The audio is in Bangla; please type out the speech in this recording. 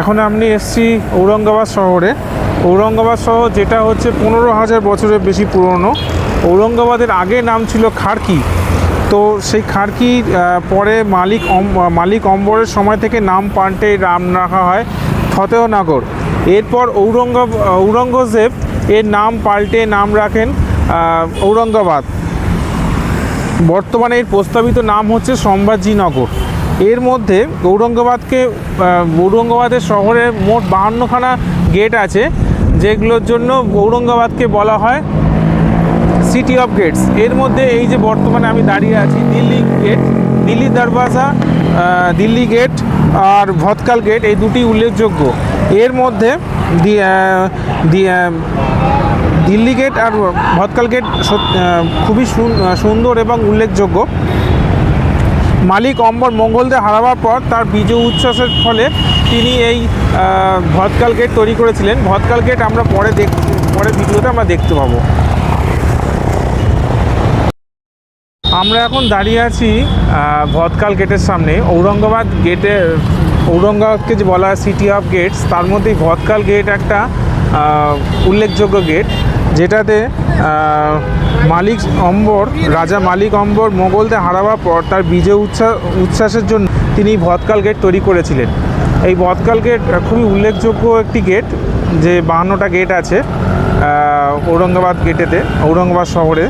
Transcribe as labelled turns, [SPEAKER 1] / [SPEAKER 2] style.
[SPEAKER 1] এখন আপনি এসছি ঔরঙ্গাবাদ শহরে। ঔরঙ্গাবাদ শহর যেটা হচ্ছে পনেরো হাজার বছরের বেশি পুরনো। ঔরঙ্গাবাদের আগে নাম ছিল খাড়কি। তো সেই খাড়কি পরে মালিক মালিক অম্বরের সময় থেকে নাম পাল্টে নাম রাখা হয় ফতেহনগর। এরপর ঔরঙ্গাব, ঔরঙ্গজেব এর নাম পাল্টে নাম রাখেন ঔরঙ্গাবাদ। বর্তমানে এর প্রস্তাবিত নাম হচ্ছে সম্ভাজিনগর এর মধ্যে ঔরঙ্গাবাদকে ঔরঙ্গাবাদের শহরে মোট বাহান্নখানা গেট আছে, যেগুলোর জন্য ঔরঙ্গাবাদকে বলা হয় সিটি অফ গেটস এর মধ্যে এই যে বর্তমানে আমি দাঁড়িয়ে আছি, দিল্লি গেট দিল্লি দরবাজা দিল্লি গেট আর ভৎকাল গেট এই দুটি উল্লেখযোগ্য। এর মধ্যে দিল্লি গেট আর ভৎকাল গেট খুবই সুন- সুন্দর এবং উল্লেখযোগ্য। মালিক অম্বর মঙ্গলদের হারাবার পর তার বিজয় উচ্ছ্বাসের ফলে তিনি এই ভৎকাল গেট তৈরি করেছিলেন। ভৎকাল গেট আমরা পরে দেখ, পরে ভিডিওতে আমরা দেখতে পাবো। আমরা এখন দাঁড়িয়ে আছি ভৎকাল গেটের সামনে। ঔরঙ্গাবাদ গেটে ঔরঙ্গাবাদকে যে বলা হয় সিটি অফ গেটস তার মধ্যেই ভৎকাল গেট একটা উল্লেখযোগ্য গেট, যেটাতে মালিক অম্বর, রাজা মালিক অম্বর মোগলদের হারাবার পর তার বিজয় উচ্ছ্বাস উচ্ছ্বাসের জন্য তিনি ভৎকাল গেট তৈরি করেছিলেন। এই ভৎকাল গেট খুবই উল্লেখযোগ্য একটি গেট, যে বাহান্নটা গেট আছে ঔরঙ্গাবাদ গেটেতে, ঔরঙ্গাবাদ শহরে।